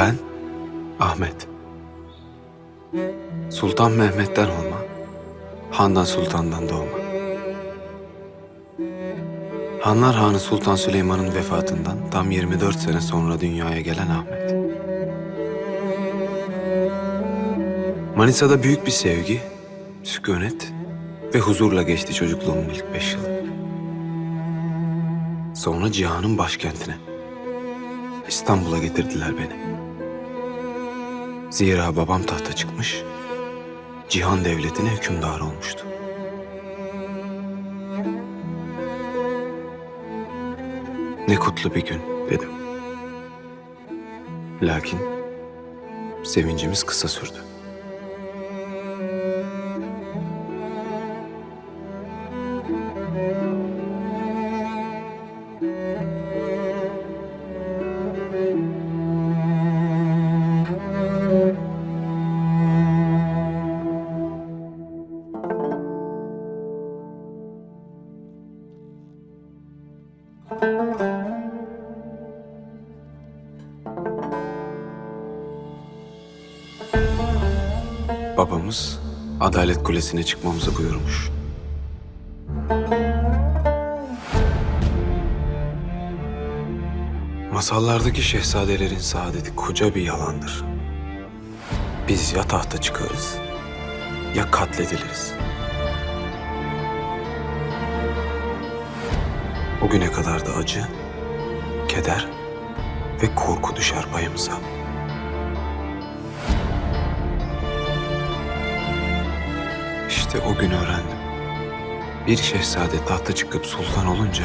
Ben Ahmet. Sultan Mehmet'ten olma. Handan Sultan'dan doğma. Hanlar Hanı Sultan Süleyman'ın vefatından tam 24 sene sonra dünyaya gelen Ahmet. Manisa'da büyük bir sevgi, sükunet ve huzurla geçti çocukluğumun ilk beş yılı. Sonra cihanın başkentine, İstanbul'a getirdiler beni. Zira babam tahta çıkmış, cihan devletine hükümdar olmuştu. Ne kutlu bir gün dedim. Lakin sevincimiz kısa sürdü. Adalet Kulesi'ne çıkmamızı buyurmuş. Masallardaki şehzadelerin saadeti koca bir yalandır. Biz ya tahta çıkarız ya katlediliriz. O güne kadar da acı, keder ve korku düşer payımıza. İşte o gün öğrendim. Bir şehzade tahta çıkıp sultan olunca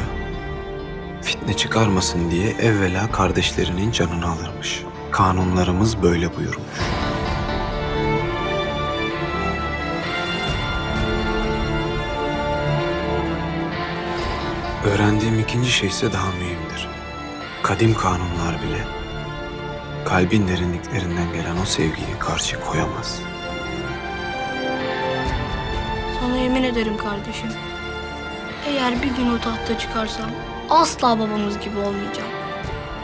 fitne çıkarmasın diye evvela kardeşlerinin canını alırmış. Kanunlarımız böyle buyurmuş. Öğrendiğim ikinci şey ise daha mühimdir. Kadim kanunlar bile kalbin derinliklerinden gelen o sevgiyi karşı koyamaz. Yemin ederim kardeşim. Eğer bir gün o tahta çıkarsam asla babamız gibi olmayacağım.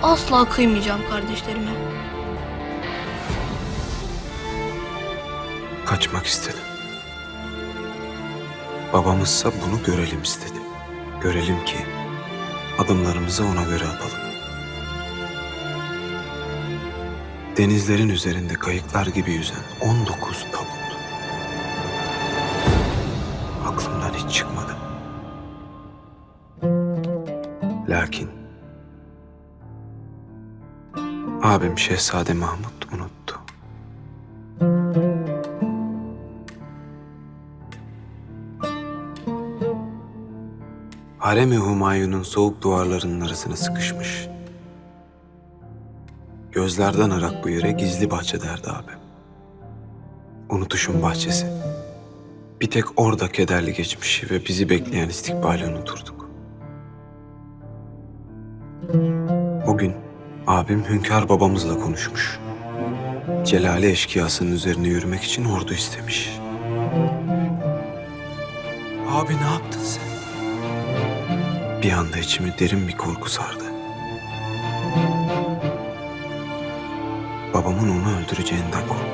Asla kıymayacağım kardeşlerime. Kaçmak istedim. Babamızsa bunu görelim istedim. Görelim ki adımlarımızı ona göre atalım. Denizlerin üzerinde kayıklar gibi yüzen 19 tabut. Aklımdan hiç çıkmadı. Lakin abim Şehzade Mahmut unuttu. Harem-i Humayun'un soğuk duvarlarının arasına sıkışmış. Gözlerden arak bu yere gizli bahçe derdi abim. Unutuşun bahçesi. Bir tek orada kederli geçmişi ve bizi bekleyen istikbali unuturduk. O gün abim hünkâr babamızla konuşmuş. Celali eşkıyasının üzerine yürümek için ordu istemiş. Abi ne yaptın sen? Bir anda içimi derin bir korku sardı. Babamın onu öldüreceğinden korktum.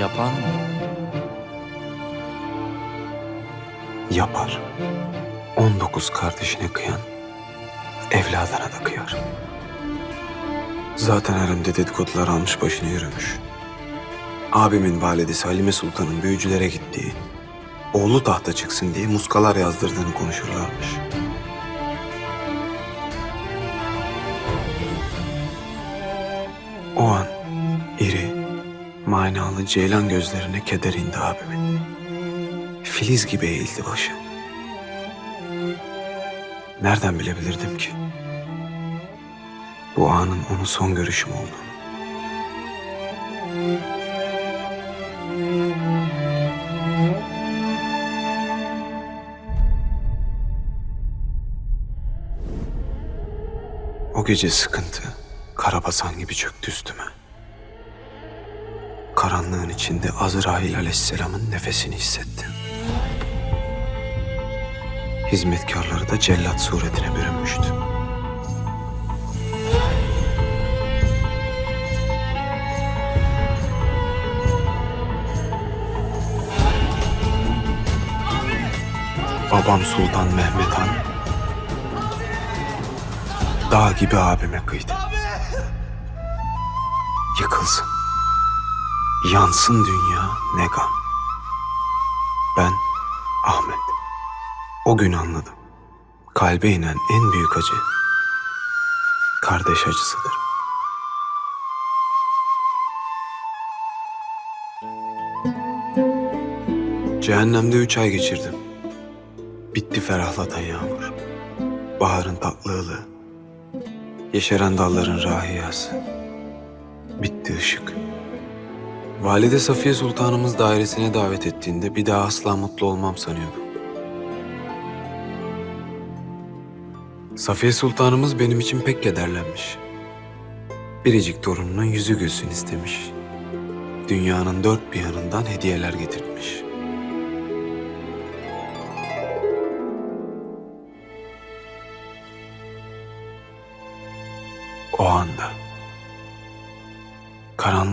Yapan mı? Yapar. 19 kardeşine kıyan, evladına da kıyar. Zaten haremde dedikodular almış başını yürümüş. Abimin validesi Halime Sultan'ın büyücülere gittiği, oğlu tahta çıksın diye muskalar yazdırdığını konuşurlarmış. Manalı ceylan gözlerine keder indi abimin. Filiz gibi eğildi başı. Nereden bilebilirdim ki? Bu anın onun son görüşüm olduğunu. O gece sıkıntı karabasan gibi çöktü üstüme karanlığın içinde Azrail aleyhisselamın nefesini hissetti. Hizmetkarları da cellat suretine bürünmüştü. Babam Sultan Mehmet Han dağ gibi abime kıydı. Yıkılsın yansın dünya ne gam. Ben Ahmet. O gün anladım. Kalbe inen en büyük acı kardeş acısıdır. Cehennemde üç ay geçirdim. Bitti ferahlatan yağmur. Baharın tatlılığı. Yeşeren dalların rahiyası. Bitti ışık. Valide Safiye Sultanımız dairesine davet ettiğinde bir daha asla mutlu olmam sanıyordum. Safiye Sultanımız benim için pek kederlenmiş. Biricik torununun yüzü gülsün istemiş. Dünyanın dört bir yanından hediyeler getirtmiş.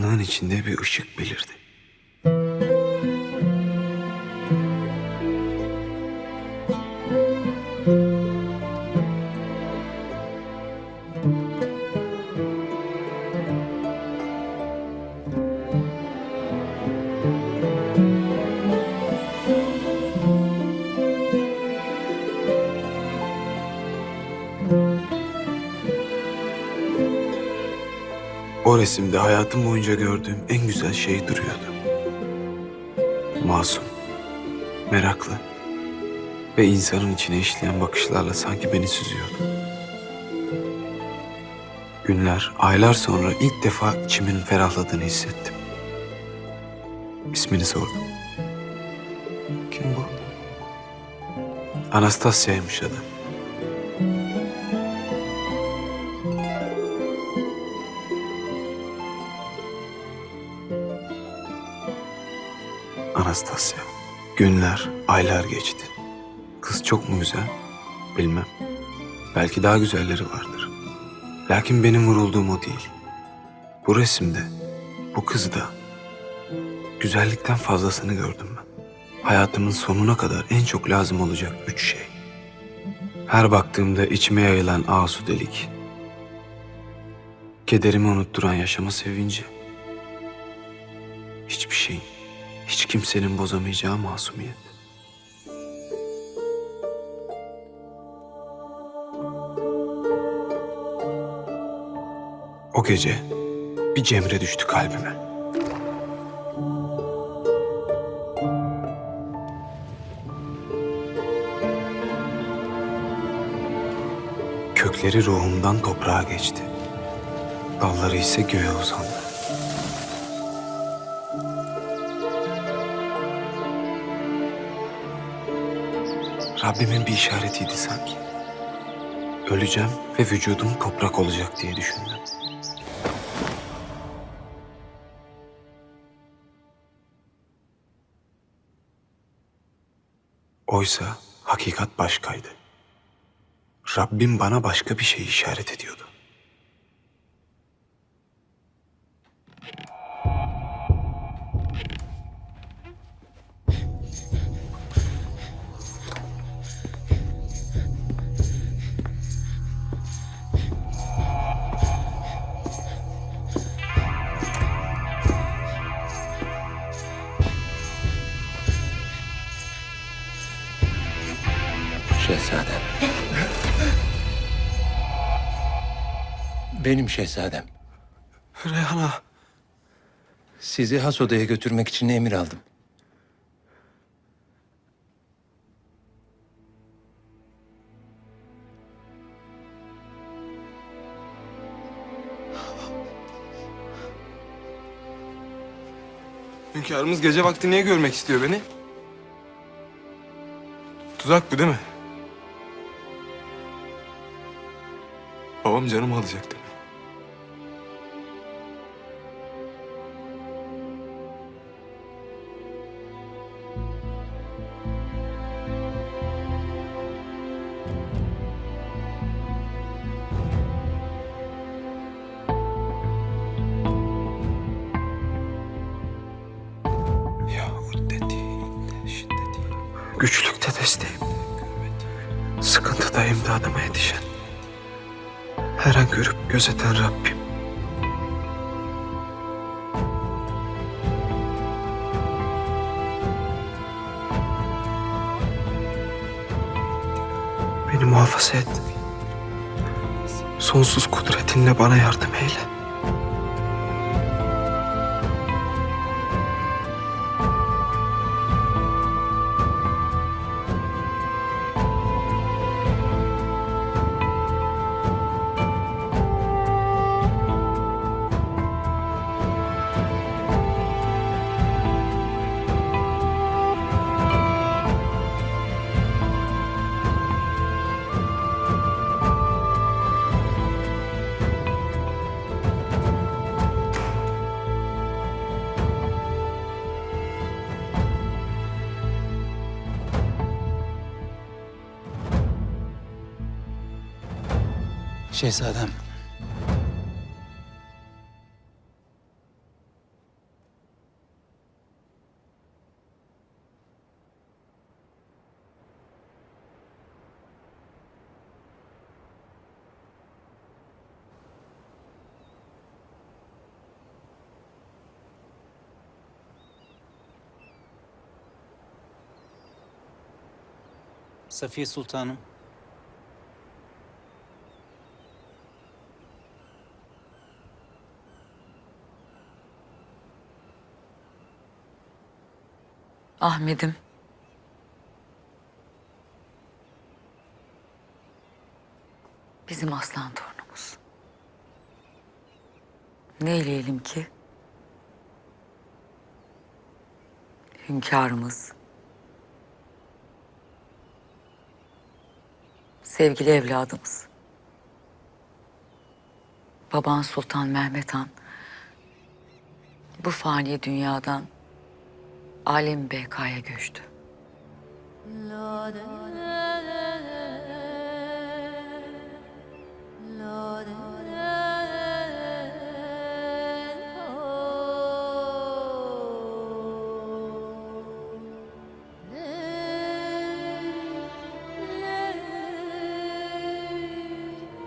Karanlığın içinde bir ışık belirdi. Resimde hayatım boyunca gördüğüm en güzel şey duruyordu. Masum, meraklı ve insanın içine işleyen bakışlarla sanki beni süzüyordu. Günler, aylar sonra ilk defa içimin ferahladığını hissettim. İsmini sordum. Kim bu? Anastasya'ymış adı. Anastasya. Günler, aylar geçti. Kız çok mu güzel? Bilmem. Belki daha güzelleri vardır. Lakin benim vurulduğum o değil. Bu resimde, bu kızda güzellikten fazlasını gördüm ben. Hayatımın sonuna kadar en çok lazım olacak üç şey. Her baktığımda içime yayılan asudelik. Kederimi unutturan yaşama sevinci. Kimsenin bozamayacağı masumiyet. O gece bir cemre düştü kalbime. Kökleri ruhumdan toprağa geçti. Dalları ise göğe uzandı. Rabbimin bir işaretiydi sanki. Öleceğim ve vücudum toprak olacak diye düşündüm. Oysa hakikat başkaydı. Rabbim bana başka bir şey işaret ediyordu. Benim şehzadem. Reyhan'a Sizi has odaya götürmek için emir aldım. Hünkârımız gece vakti niye görmek istiyor beni? Tuzak bu değil mi? Babam canımı alacak gözeten Rabbim. Beni muhafaza et. Sonsuz kudretinle bana yardım eyle. Şehzadem. Safiye Sultanım. Ahmet'im. Bizim aslan torunumuz. Ne eyleyelim ki? Hünkârımız. Sevgili evladımız. Baban Sultan Mehmet Han bu fani dünyadan alem bekaya göçtü.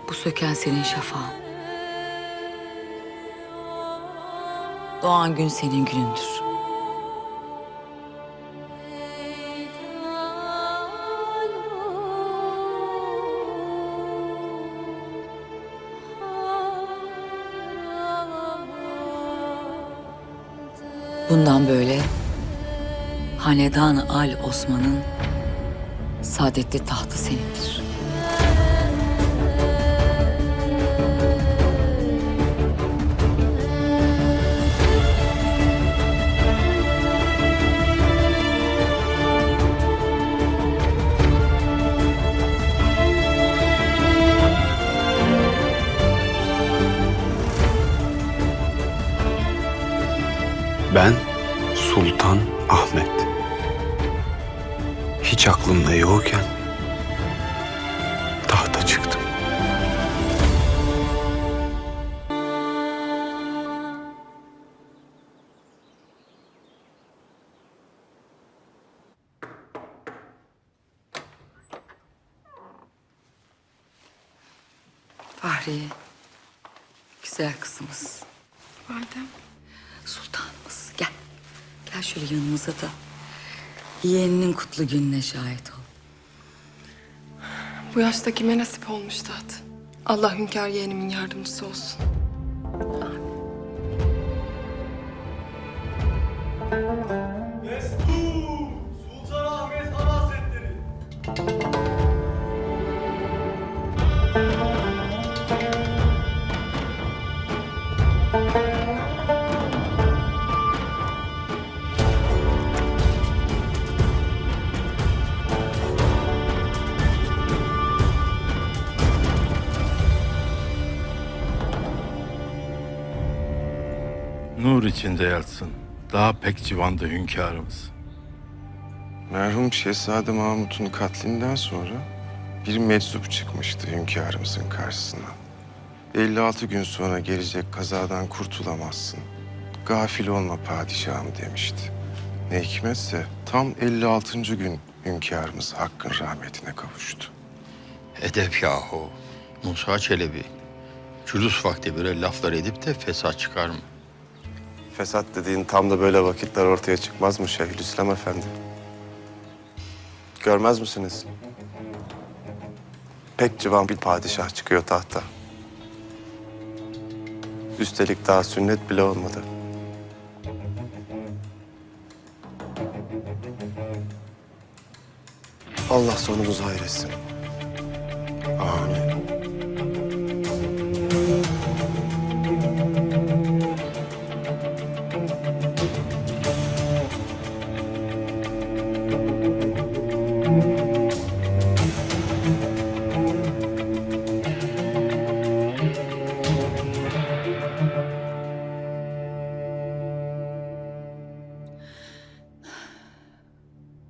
Bu söken senin şafağın. Doğan gün senin günündür. Böyle Hanedan Al Osman'ın saadetli tahtı senindir. Gel şöyle yanımıza da yeğeninin kutlu gününe şahit ol. Bu yaşta kime nasip olmuş taht? Allah hünkâr yeğenimin yardımcısı olsun. İçinde yatsın. Daha pek civandı hünkârımız. Merhum Şehzade Mahmut'un katlinden sonra bir meczup çıkmıştı hünkârımızın karşısına. 56 gün sonra gelecek kazadan kurtulamazsın. Gafil olma padişahım demişti. Ne hikmetse tam 56. gün hünkârımız Hakk'ın rahmetine kavuştu. Edep yahu. Musa Çelebi. Cülüs vakti böyle laflar edip de fesat çıkar mı? Fesat dediğin tam da böyle vakitler ortaya çıkmaz mı Şeyhülislam Efendi? Görmez misiniz? Pek civan bir padişah çıkıyor tahta. Üstelik daha sünnet bile olmadı. Allah sonumuzu hayretsin. Amin.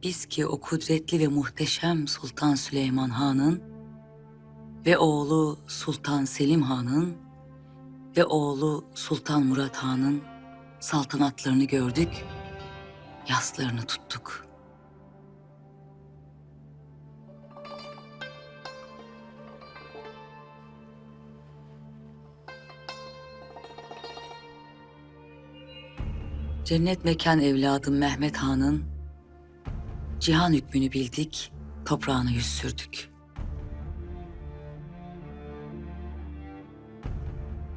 Biz ki o kudretli ve muhteşem Sultan Süleyman Han'ın ve oğlu Sultan Selim Han'ın ve oğlu Sultan Murat Han'ın saltanatlarını gördük, yaslarını tuttuk. Cennet mekan evladım Mehmet Han'ın cihan hükmünü bildik, toprağına yüz sürdük.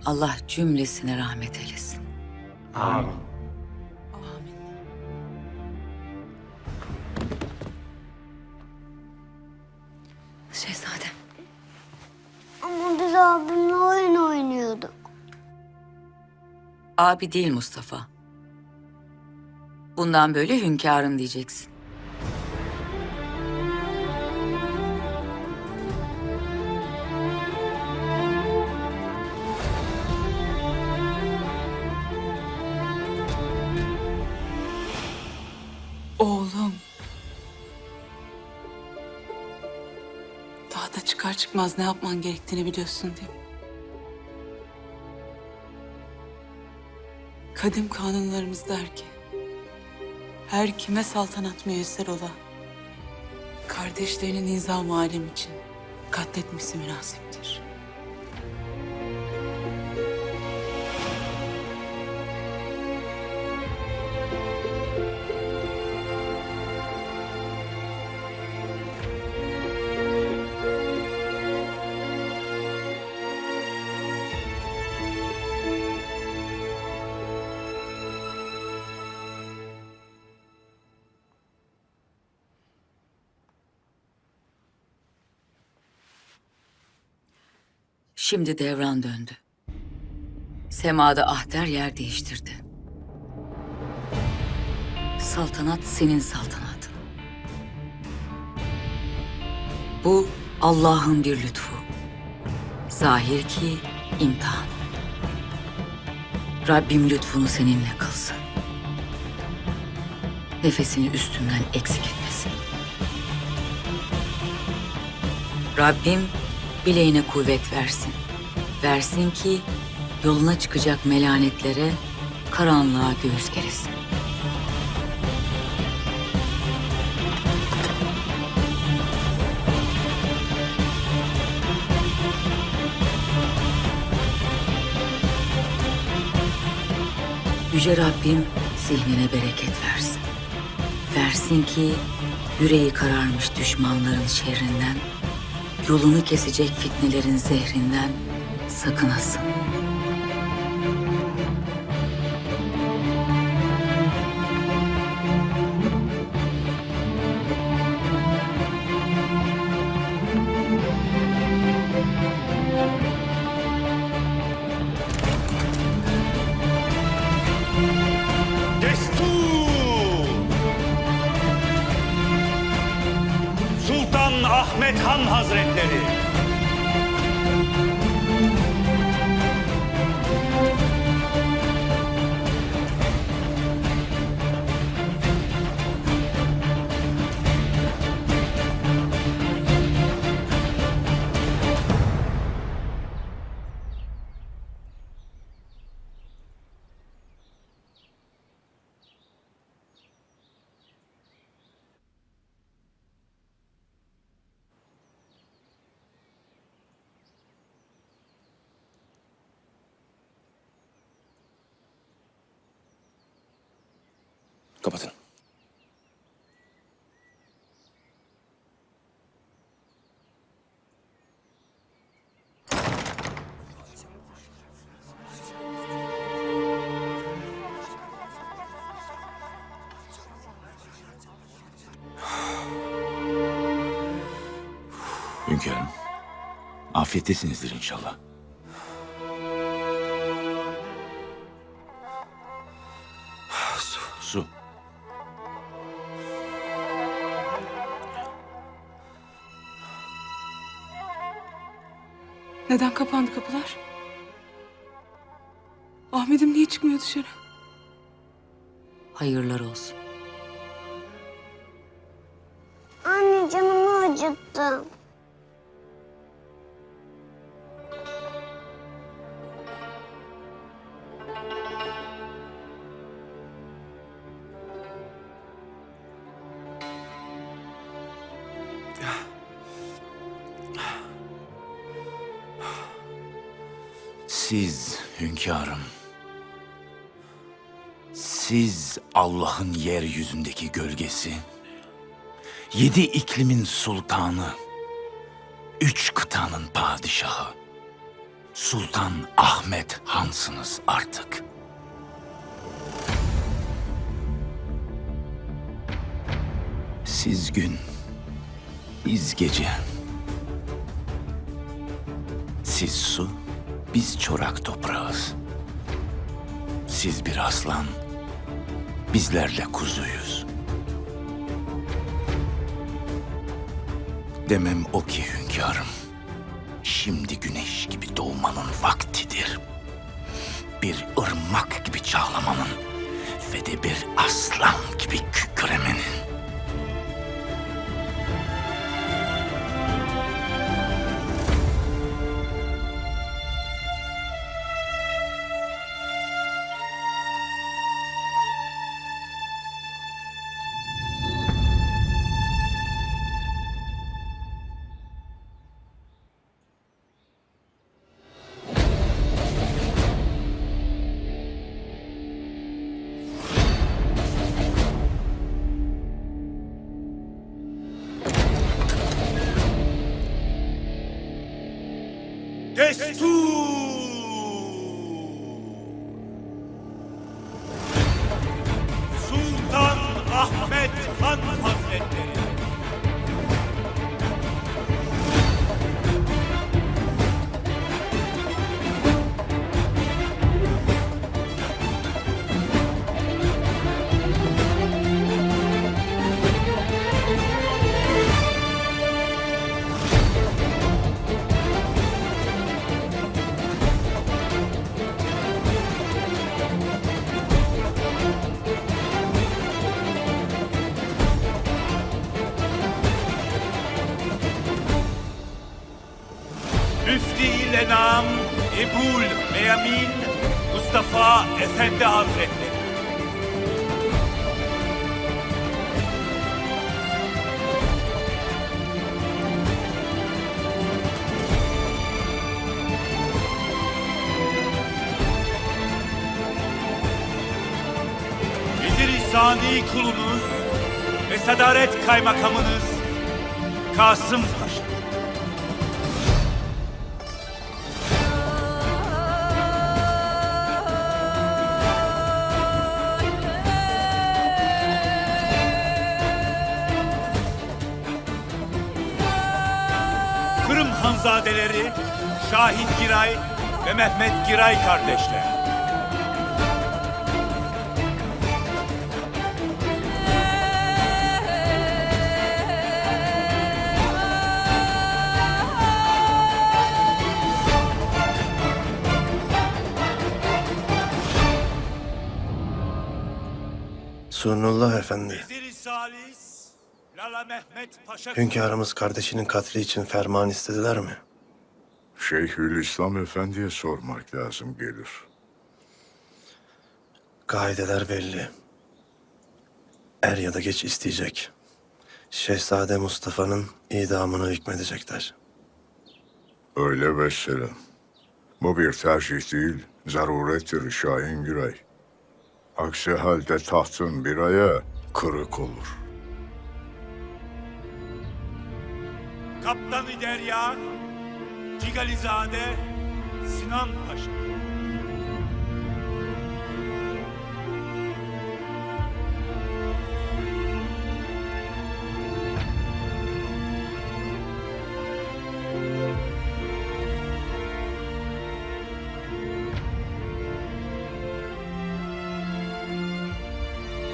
Allah cümlesine rahmet eylesin. Amin. Amin. Şehzadem. Ama biz abimle oyun oynuyorduk. Abi değil Mustafa. Bundan böyle hünkârım diyeceksin. Oğlum. Daha da çıkar çıkmaz ne yapman gerektiğini biliyorsun değil mi? Kadim kanunlarımız der ki, her kime saltanat müyesser ola, kardeşlerinin nizam alem için katletmesi münasiptir. Şimdi devran döndü. Semada ahder yer değiştirdi. Saltanat senin saltanatın. Bu Allah'ın bir lütfu. Zahir ki imtihan. Rabbim lütfunu seninle kılsın. Nefesini üstünden eksik etmesin. Rabbim bileğine kuvvet versin. Versin ki yoluna çıkacak melanetlere, karanlığa göğüs geresin. Yüce Rabbim zihnine bereket versin. Versin ki yüreği kararmış düşmanların şerrinden yolunu kesecek fitnelerin zehrinden sakınasın. Han Hazretleri. Kapatın. Hünkârım, afiyettesinizdir inşallah. Neden kapandı kapılar? Ahmet'im niye çıkmıyor dışarı? Hayırlar olsun. Anne canımı acıttı. Siz hünkârım, siz Allah'ın yeryüzündeki gölgesi, yedi iklimin sultanı, üç kıtanın padişahı, Sultan Ahmet Hansınız artık. Siz gün, biz gece. Siz su, biz çorak toprağız. Siz bir aslan, bizlerle kuzuyuz. Demem o ki hünkârım, şimdi güneş gibi doğmanın vaktidir. Bir ırmak gibi çağlamanın ve de bir aslan gibi kükremenin. Sultan Sani kulunuz ve sadaret kaymakamınız Kasım Paşa. Kırım Hanzadeleri Şahit Giray ve Mehmet Giray kardeşler. Sunullah Efendi. Vezir-i Salis Lala Mehmet Paşa Hünkârımız kardeşinin katli için ferman istediler mi? Şeyhülislam Efendi'ye sormak lazım gelir. Kaideler belli. Er ya da geç isteyecek. Şehzade Mustafa'nın idamını hükmedecekler. Öyle vesselam. Bu bir tercih değil, zarurettir Şahin Güray. Aksi halde tahtın bir aya kırık olur. Kaptanı Derya, Cigalizade, Sinan Paşa.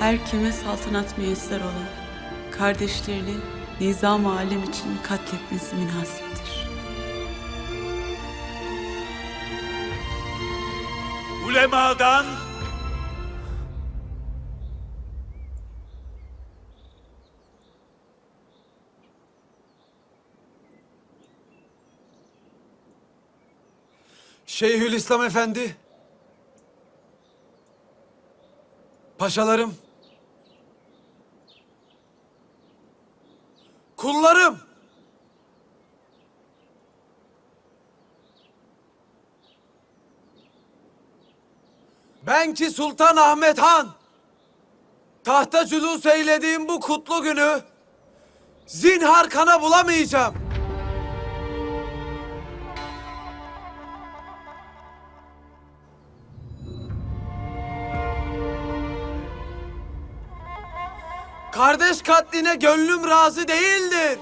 Her kime saltanat müyesser olan kardeşlerini nizam alem için katletmesi münasiptir. Ulemadan Şeyhülislam Efendi. Paşalarım. Kullarım. Ben ki Sultan Ahmet Han. Tahta cülus eylediğim bu kutlu günü zinhar kana bulamayacağım. Kardeş katline gönlüm razı değildir.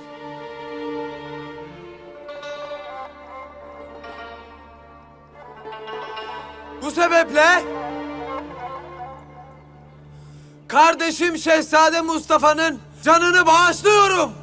Bu sebeple kardeşim Şehzade Mustafa'nın canını bağışlıyorum.